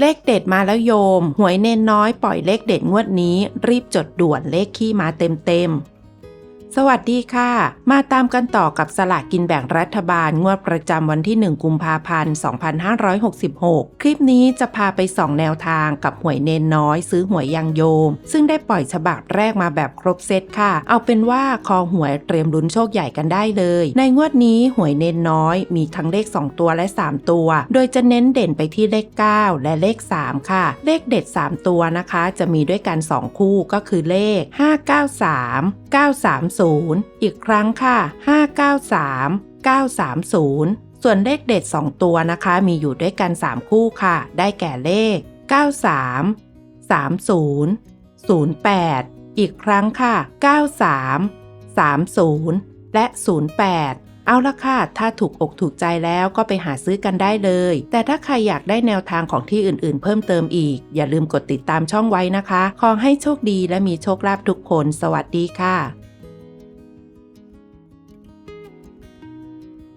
เลขเด็ดมาแล้วโยม หวยเนนน้อยปล่อยเลขเด็ดงวดนี้ รีบจดด่วนเลขขี้มาเต็มเต็ม สวัสดีค่ะ มาตามกันต่อกับสลากกินแบ่งรัฐบาล งวดประจำวันที่ 1 กุมภาพันธ์ 2566 คลิปนี้จะพาไปส่องแนวทางกับหวยเนนน้อยซื้อหวยยังโยม ซึ่งได้ปล่อยฉบับแรกมาแบบครบเซตค่ะ เอาเป็นว่าคอหวยเตรียมลุ้นโชคใหญ่กันได้เลย ในงวดนี้หวยเนนน้อยมีทั้งเลข 2 ตัวและ 3 ตัว โดยจะเน้นเด่นไปที่เลข 9 และเลข 3 ค่ะ เลขเด็ด 3 ตัวนะคะ จะมีด้วยกัน 2 คู่ก็คือเลข 593 930 อีกครั้งค่ะ 593 930 ส่วนเลขเด็ด 2 ตัวนะคะ มีอยู่ด้วยกัน 3 คู่ค่ะ ได้แก่เลข 93 30 08 อีกครั้งค่ะ 93 30 และ 08 เอาละค่ะ ถ้าถูกอกถูกใจแล้วก็ไปหาซื้อกันได้เลย แต่ถ้าใครอยากได้แนวทางของที่อื่นๆ เพิ่มเติมอีก อย่าลืมกดติดตามช่องไว้นะคะ ขอให้โชคดีและมีโชคลาภทุกคน สวัสดีค่ะ